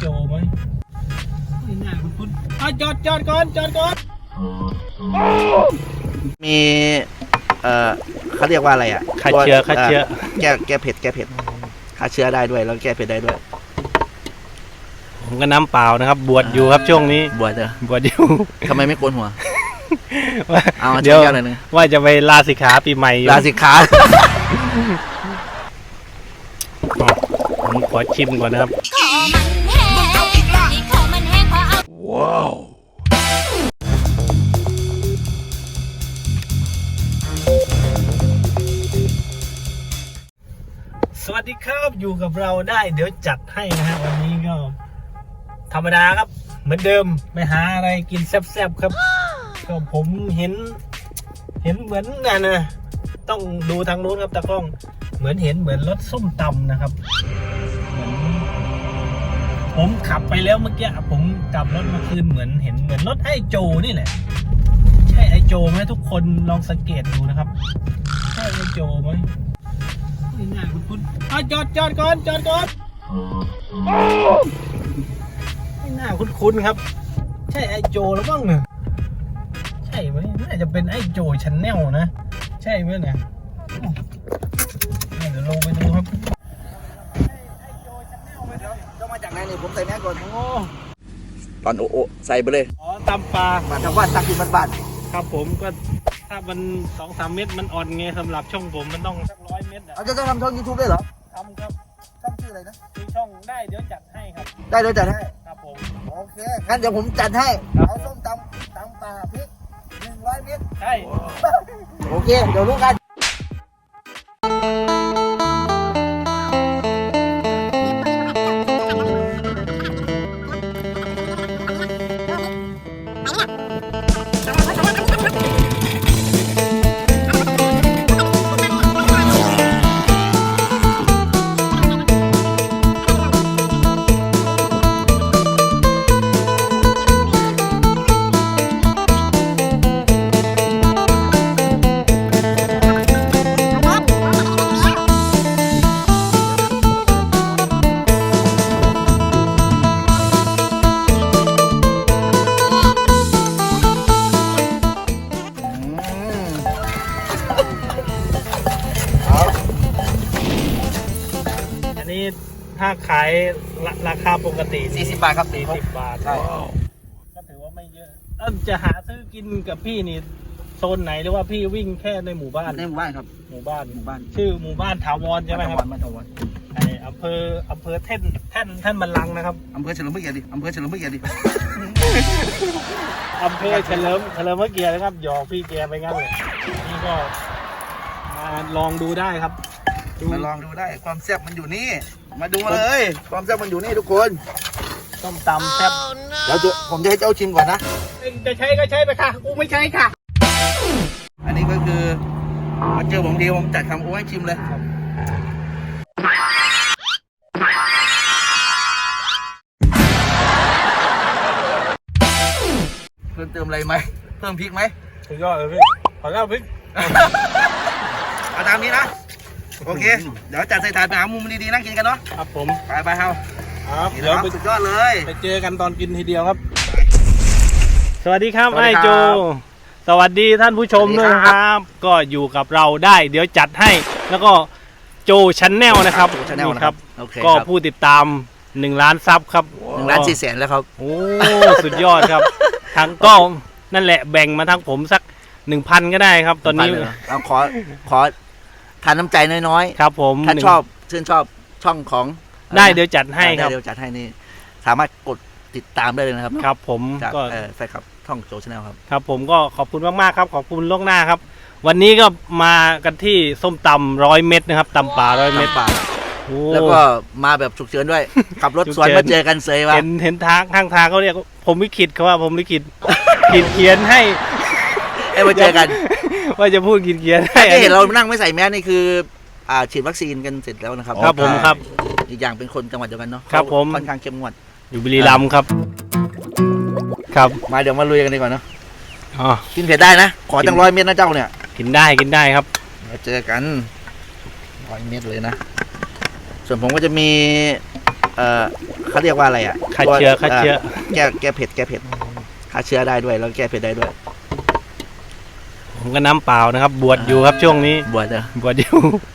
โจไหมไม่น่าคุณคุณอะจอดจอดก่อนจอดก่อนมีเอ่อเขาเรียกว่าอะไรอะฆ่าเชื้อฆ่าเชื้อ แก้แก้เผ็ดแก้เผ็ดฆ่าเชื้อได้ด้วยแล้วแก้เผ็ดได้ด้วย ผมก็น้ำเปล่านะครับ บวชอยู่ครับช่วงนี้ บวชเถอะบวชอยู่ทำไมไม่โกนหัวว่าเอาเดี๋ยวแก้วหน่อยหนึงว่าจะไปลาสิกขาปีใหม่อยู่ลาสิกขาอ๋อผมขอชิมก่อนนะครับ พอเอาสวัสดีครับอยู่กับเราได้เดี๋ยวจัดให้นะฮะวันนี้ก็ ธรรมดาครับ เหมือนเดิมไปหาอะไรกินแซ่บๆครับ ก็ผมเห็น เห็นเหมือนกันนะต้องดูทางนู้นครับตากล้อง เหมือนเห็นเหมือนรถส้มตำนะครับ ผมขับไปแล้วเมื่อกี้ผมกลับรถมาคืนเหมือนเห็นเหมือนรถไอโจนี่แหละ ใช่ไอโจไหมทุกคนลองสังเกตดูนะครับ ใช่ไอโจไหมไม่น่าคุณคุณจอดจอดก่อนจอดก่อนไม่น่าคุณคุณครับ ใช่ไอโจแล้วบ้างเนี่ยใช่ไหมน่าจะเป็นไอโจชันแนลนะ ใช่ไหมเนี่ยเดี๋ยวลงไปดูครับ ต้องมาจากไห นนี่ผมใส่แมสก่อนโอ้ตอนโอโอใส่ไปเลย อ๋อตำปลามาทางว่าตักกินมันบาทครับผมก็ถ้ามันสองสามเม็ดมันอ่อนไงสำหรับช่องผมมันต้องสักร้อยเม็ดอะเอาจะต้องทำช่องยูทูบด้วยเหรอทำครับช่องชื่ออะไรนะ มีช่องได้เดี๋ยวจัดให้ครับ ได้เลยจัดให้ ครับผม โอเค งั้นเดี๋ยวผมจัดให้ ครับ เอาส้มตำตำปลาพริกหนึ่งร้อยเมตร ใช่ โอเค เดี๋ยวรู้กันอันาขายราราคาปกติสี่สิบบาทครับสี่สิบบาทใช่ ก็ถือว่าไม่เยอะเอิ่มจะหาซื้อกินกับพี่นี่โซนไหนหรือว่าพี่วิ่งแค่ในหมู่บ้าน ในหมู่บ้านครับหมู่บ้าน หมู่บ้านชื่อหมู่บ้านถาวรใช่ไหมครับบ้านตะวันไออำเภออำเภอแท่นแท่นแท่นบันลังก์นะครับอำเภอเฉลิมพระเกียรติดิอำเภอเฉลิมพระเกียรติดิอำเภอเฉลิมเฉลิมพระเกียรตินะครับหยอกพี่แกไปงั้นเลยนี่ก็มาลองดูได้ครับดูมาลองดูได้ความแซ่บมันอยู่นี่ มาดูเลย ความแซ่บมันอยู่นี่ทุกคนต้มตำแซ่บเดี๋ยวจะผมจะให้เจ้าชิมก่อนนะเองจะใช้ก็ใช้ไปค่ะ กูไม่ใช้ค่ะ อันนี้ก็คือมาเจอผมดีผมจัดคำโอ้ให้ชิมเลยเพิ่มเติมอะไรไหมเพิ่มพริกไหมสุดยอดเลยพี่ขอเล่าพี่เอาตามนี้นะ โอเค เดี๋ยวจัดใส่ถาดไปหามุมดีๆนั่งกินกันเนาะครับผมไปไปเฮาครับนี่เดี๋ยวนะครับไปสุดยอดเลย ไปเจอกันตอนกินทีเดียวครับ สวัสดีครับสวัสไอดีครับโจ สวัสดีท่านผู้ชมสวัสดีด้วยครับนะครับ ก็อยู่กับเราได้ เดี๋ยวจัดให้ แล้วก็โจชันแนลนะครับโจ Channel นี่ครับนะครับโอเคก็ครับผู้ติดตามหนึ่งล้านซับครับหนึ่งล้านสี่แสนแล้วครับ โอ้สุดยอดครับ ทั้งก็นั่นแหละแบ่งมาทั้งผมสักหนึ่งพันก็ได้ครับ ตอนนี้เราขอขอ ทานน้ำใจน้อยครับผมๆ ถ้าหนึ่งชอบชื่นชอบช่องของได้เดี๋ยวจัดให้ครับได้เดี๋ยวจัดให้นี่ สามารถกดติดตามได้เลยนะครับครับผมจากก็ เอ่อแฟนคลับช่องโจชแนลครับ ครับผมก็ขอบคุณมากๆครับ ขอบคุณล่วงหน้าครับ วันนี้ก็มากันที่ส้มตำร้อยเม็ดนะครับตำป่าร้อยเม็ดน้ำปลาโอ้ แล้วก็มาแบบฉุกเฉินด้วย ขับรถฉุกสวนเฉิน มาเจอกันเซยว่าเห็นเห็นทางข้างทางเขาเรียกว่าผมลิขิตเขาว่าผมลิขิต ขีดเขียนให้ ให้มาเจอกัน ว่าจะพูดขีดเขียนให้ที่เห็นเรานั่งไม่ใส่แมสนี่คืออ่าฉีดวัคซีนกันเสร็จแล้วนะครับครับผมครับ อีกอย่างเป็นคนจังหวัดเดียวกันเนาะครับผมค่อนข้างเข้มงวดอยู่บุรีรัมย์ครับ ครับมาเดี๋ยวมาลุยกันดีกว่าเนาะอ๋อกินเผ็ดได้นะขอตั้งร้อยเม็ดนะเจ้าเนี่ยกินได้กินได้ครับมาเจอกันร้อยเม็ดเลยนะ ส่วนผมก็จะมี เออเขาเรียกว่าอะไรอะฆ่าเชื้อฆ่าเชื้อแก้แก้เผ็ดแก้เผ็ดฆ่าเชื้อได้ด้วย แล้วแก้เผ็ดได้ด้วย ผมก็น้ำเปล่านะครับ บวชอยู่ครับช่วงนี้ บวชเด้อบวชอยู่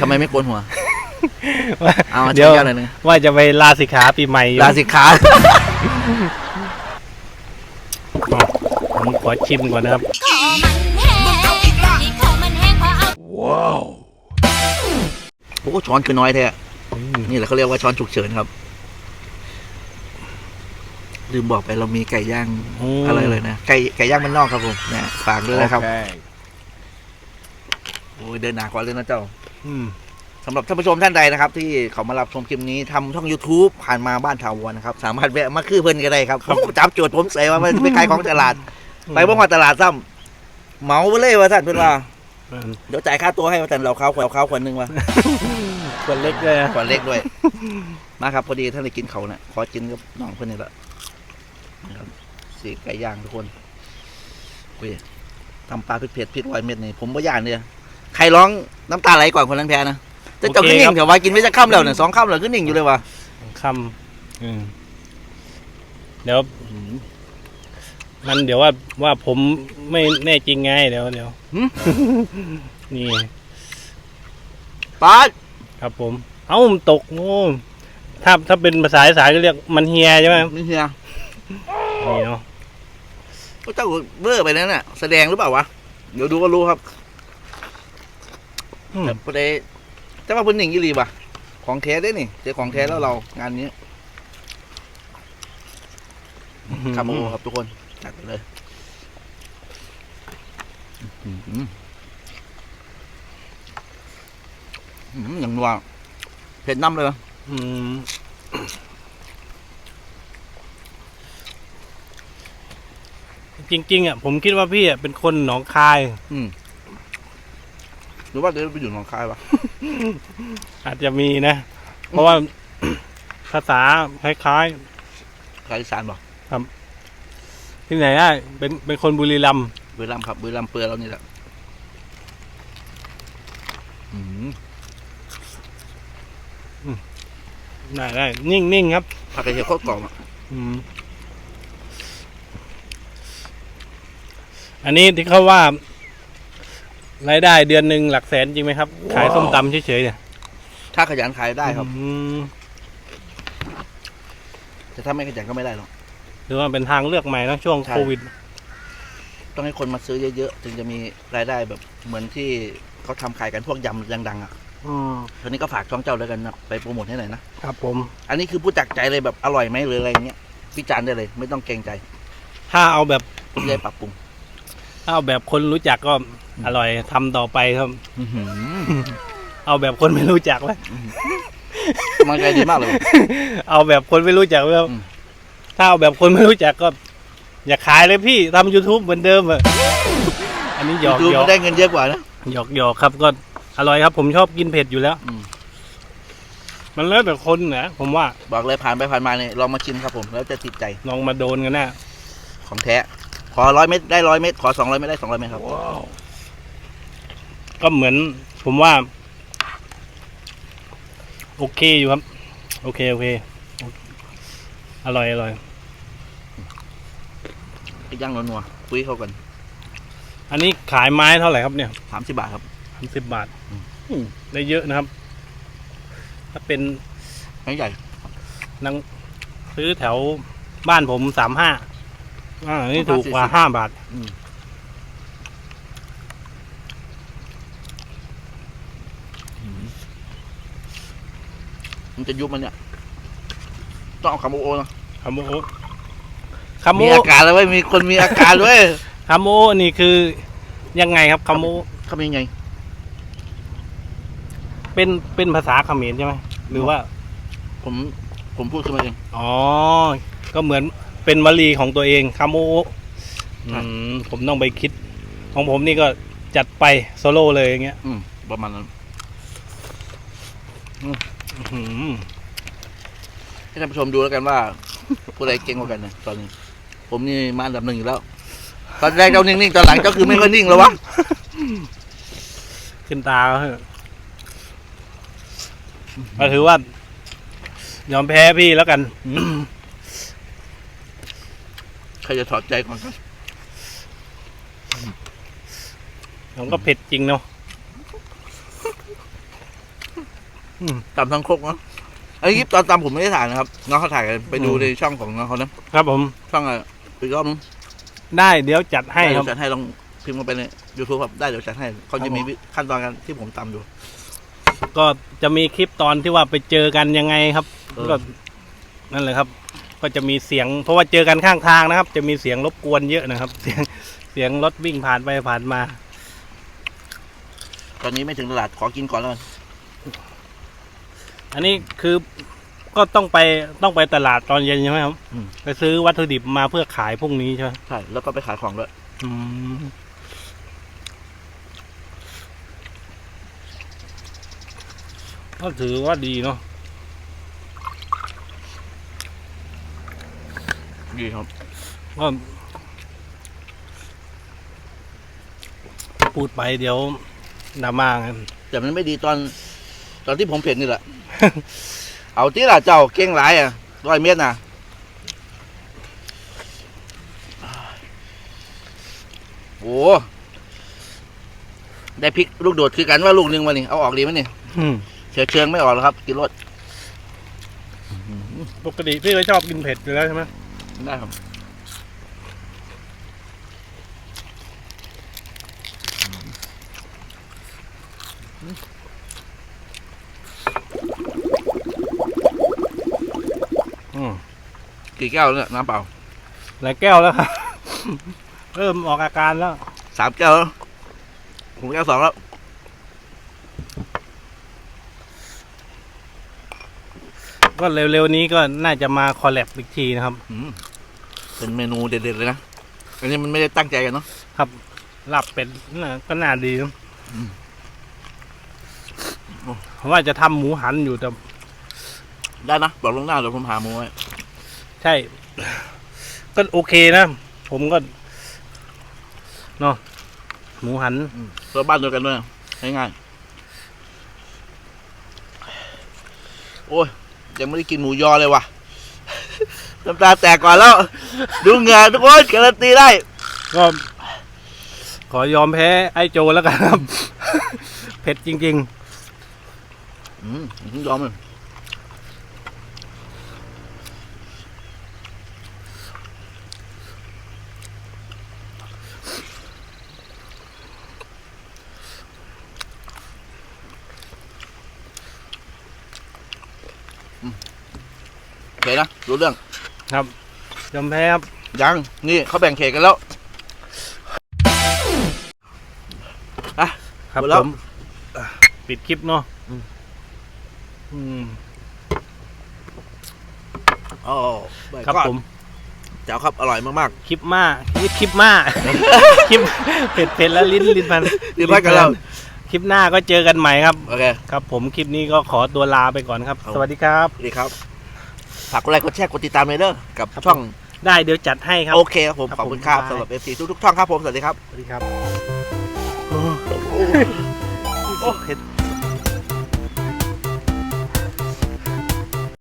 ทำไมไม่โกนหัวว่าเอาเดี๋เดี๋ยยววหน่อยนึงว่าจะไปลาสิกขาปีใหม่อยู่ลาสิกขา อ๋อผมขอชิมก่อนนะครับขอมันแห้งที่ขอมันแห้งเพราะเอาโอ้ช้อนคือน้อยแท้นี่แหละเขาเรียกว่าช้อนฉุกเฉินครับลืมบอกไปเรามีไก่ย่างมอะไรเลยนะไก่ไก่ย่างมันนอกครับผมเนี่ยฝากด้วยนะครับโอ้ยเดินหนากว่าเลยนะเจ้า อืมสำหรับท่านผู้ชมท่านใดนะครับ ที่เขามารับชมคลิปนี้ทำช่อง YouTube ผ่านมาบ้านถาวรนะครับ สามารถแวะมาคือเพิ่นก็ได้ครับผมจับโจทย์ผมใส่ว่ามันไปขายของตลาด ไปบ่มาตลาดซ้ำเหมาไปเลยว่าท่านเพิ่นว่า อืมเดี๋ยวจ่ายค่าตัวให้ว่าท่านเราข้าวขวดข้าวขวดหนึงว่าขวดเล็กเลยนะขวดเล็กด้วย มาครับพอดีท่านได้กินเขาวนะขอกินกับน้องเพิ่นนี่แหละนะครับสีไก่ย่างทุกคนอุ้ยทำปลาเผ็ดเผ็ดพริกร้อยเม็ดนี่ผมบ่ย่านเนี่ย ใครร้องน้ำตาไหลก่อนคนนั้นแพ้นะแต่เจ้าขึ้นนิ่งเถอะว่ากินไม่สักค่ำแล้วเนี่ยสองค่ำแล้วขึ้นนิ่งอยู่เลยว่ะคำอืมเดี๋ยวมันเดี๋ยวว่าว่าผมไม่แน่จริงไงเดี๋ยวเดี๋ยวหึนี่ปาดครับผม เอ้ามันตกโอ้ถ้าถ้าเป็นภาษาอีสานก็เรียกมันเฮียใช่ไหมนี่เฮียนี่เนาะก็เจ้าเบอร์ไปนั่นน่ะ แสดงหรือเปล่าวะ เดี๋ยวดูก็รู้ครับ อืม แต่พอดีแต่ว่าเป็นหนึ่งยี่รีป่ะ ของแท้ได้นี่เจอของแท้แล้วเรางานนี้คาโมครับทุกคน จัดไปเลยอื้อหืออื้อหืออย่างนัวเผ็ดน้ำเลยวะอืมจริงๆอะผมคิดว่าพี่อะเป็นคนหนองคายอืมห รือว่าเดี๋ยวไปอยู่หนองคายวะ อาจจะมีนะ เพราะว่าภาษาคล้ายคาอีสานบอกๆ ที่ไหนอะเป็นเป็นคนบุรีรัมย์บุรีรัมย์ครับบุรีรัมย์เปลือยเรานี่แหละอืมได้ได้นิ่งนิ่งครับ ผักกระเทียมโคตรกรอบอะอืม อันนี้ที่เขาว่า รายได้เดือนหนึ่งหลักแสนจริงไหมครับ ขายส้มตำเฉยๆเนี่ยถ้าขยันขายได้ครับ อืมแต่ถ้าไม่ขยันก็ไม่ได้หรอก หรือว่าเป็นทางเลือกใหม่นะช่วงใช่ โควิด ต้องให้คนมาซื้อเยอะๆถึงจะมีรายได้แบบเหมือนที่เขาทำขายกันพวกยำดังๆอะอืมทีนี้ก็ฝากช่องเจ้าแล้วกันนะไปโปรโมทให้หน่อยนะ ครับผม อันนี้คือพูดจากใจเลยแบบอร่อยไหมหรืออะไรเงี้ยวิจารณ์ได้เลย ไม่ต้องเกรงใจถ้าเอาแบบที่ได้ปรับปรุงถ้า เอาแบบคนรู้จักก็อร่อยทำต่อไปครับอื้อหือเอาแบบคนไม่รู้จักไว้กำลังใจดีมากเลย เอาแบบคนไม่รู้จักไว้ครับอืมถ้าเอาแบบคนไม่รู้จักก็ อย่าขายเลยพี่ทำ YouTube เหมือนเดิมอะอันนี้หยอกดูหยอมักนได้เงินเยอะกว่านะหยอกหยอกครับ ก็อร่อยครับ ผมชอบกินเผ็ดอยู่แล้วอืมมันแล้วแต่คนนะผมว่า บอกเลยผ่านไปผ่านมาเนี่ยลองมาชิมครับผม แล้วจะติดใจ ลองมาโดนกันแน่ของแท้ ขอร้อยเม็ดได้ร้อยเม็ดขอสองร้อยเม็ดได้สองร้อยเม็ดครับ ก็เหมือนผมว่า โอเคอยู่ครับ โอเค โอเค อร่อย อร่อยไปย่างนัวๆคุยเข้ากันอันนี้ขายไม้เท่าไหร่ครับเนี่ยสามสิบบาทครับสามสิบบาทอืมอืมได้เยอะนะครับ ถ้าเป็นไม่ใหญ่นังซื้อแถวบ้านผมสามห้า อ่านี่ถูกกว่าห้าบาทมันจะยุบมันเนี่ย ต้องเอาคาโมโอนะคาโมโอะคาโมมีอาการแล้วเว้ยมีคนมีอาการด้วย คาโมโอะนี่คือยังไงครับคาโมโอะเขาเป็นไง เป็นเป็นภาษาเขมรใช่ไหมหรือว่า ผม ผมพูดขึ้นมาเอง อ๋อ ก็เหมือน เป็นวลีของตัวเองคาโมโอะใช่อืมผมต้องไปคิด ของผมนี่ก็จัดไปโซโล่เลยอย่างเงี้ย อืมประมาณนั้นอื้อหือให้ท่านผู้ชมดูแล้วกันว่า ผู้ใดเก่งกว่ากันนะตอนนี้ ผมนี่มาอันดับหนึ่งอยู่แล้ว ตอนแรกเจ้านิ่งๆตอนหลังเจ้าคือไม่ค่อยนิ่งแล้ววะขึ้นตาเขาเถอะก็ถือว่า ยอมแพ้พี่แล้วกัน ใครจะถอดใจก่อนครับผมก็เผ็ดจริงเนาะตำทั้งครกเนาะไอ้คลิปตอนตำผมไม่ได้ถ่ายนะครับน้องเขาถ่ายกันไปดูอืมในช่องของน้องเขานะครับผม ช่องอะไรอีกรอบนึงได้เดี๋ยวจัดให้ได้คเดี๋รัยบ วจัดให้ลองพิมพ์มาไปในยูทูบครับได้เดี๋ยวจัดให้เขาจะมีวิขั้นตอนกันที่ผมตำอยู่ ก็จะมีคลิปตอนที่ว่าไปเจอกันยังไงครับ เออ ก็นั่นแหละครับ ก็จะมีเสียง เพราะว่าเจอกันข้างทางนะครับ จะมีเสียงรบกวนเยอะนะครับ เสียงเสียงรถวิ่งผ่านไปผ่านมา ตอนนี้ไม่ถึงตลาดขอกินก่อนแล้วกันอันนี้คือก็ต้องไปต้องไปตลาดตอนเย็นใช่ไหมครับไปซื้อวัตถุดิบมาเพื่อขายพรุ่งนี้ใช่ไหมใช่แล้วก็ไปขายของด้วยอืมก็ถือว่าดีเนาะ ดีครับก็พูดไปเดี๋ยวดราม่ากันแต่มันไม่ดีตอน ตอนที่ผมเผ็ดนี่แหละ เอาที่ล่ะเจ้าเก่งหลายอะร้อยเมตรน่ะโอ้ได้พริกลูกโดดคือกันว่าลูกหนึงมานี่เอาออกดีไหมนี่อืมเชือเชืองไม่ออกแล้วครับ กินรสปกติพี่ก็ชอบกินเผ็ดอยู่แล้วใช่ไหม ได้ครับอืมกี่แก้วแล้วเนี่ยน้ำเปล่าหลายแก้วแล้วครับ เริ่มออกอาการแล้ว สามแก้วแล้วผมแก้วสองแล้ว ก็เร็วๆนี้ก็น่าจะมาคอลแลบอีกทีนะครับ อืมเป็นเมนูเด็ดๆเลยนะ อันนี้มันไม่ได้ตั้งใจกันเนาะลาบเป็ดน่ะก็น่าดีนะอืมโอ้ ผมว่าจะทำหมูหันอยู่แต่ได้นะ บอกลวงหน้าเดี๋ยวผมหาหมูไว้ใช่ ก็โอเคนะ ผมก็เนาะหมูหันเพื่อบ้านเดียวกันด้วยง่ายๆโอ้ย ยังไม่ได้กินหมูยอเลยว่ะน้ำตาแตกก่อนแล้ว ดูเหงื่อทุกคนการันตีได้ ก็ ขอยอมแพ้ไอ้โจแล้วกันครับ เผ็ดจริงอืมผมยอมเลย เคนะรู้เรื่องๆครับยอมแพ้ครับยังนี่เขาแบ่งเขตกันแล้วครับหมดแล้ผว มปิดคลิปเนาะอืม อืมอ๋อครับผม เจ้าครับอร่อยมาก คลิปมาคลิปคลิปมาคลิปเผ็ดเผ็ดแล้วลิ้นลิ้นพันๆดีมากกันแล้วคลิปหน้าก็เจอกันใหม่ครับโอเค ครับผมคลิปนี้ก็ขอตัวลาไปก่อนครับ ครับ สวัสดีครับสวัสดีครับ ฝากกดไลค์กดแชร์กดติดตามเลยเด้อกับครับ ช่องได้เดี๋ยวจัดให้ครับ โอเคครับผมครับขอบคุณครับผมสำหรับเอฟซีทุกๆช่องครับผมสวัสดีครับ สวัสดีครับ โอ้เห็น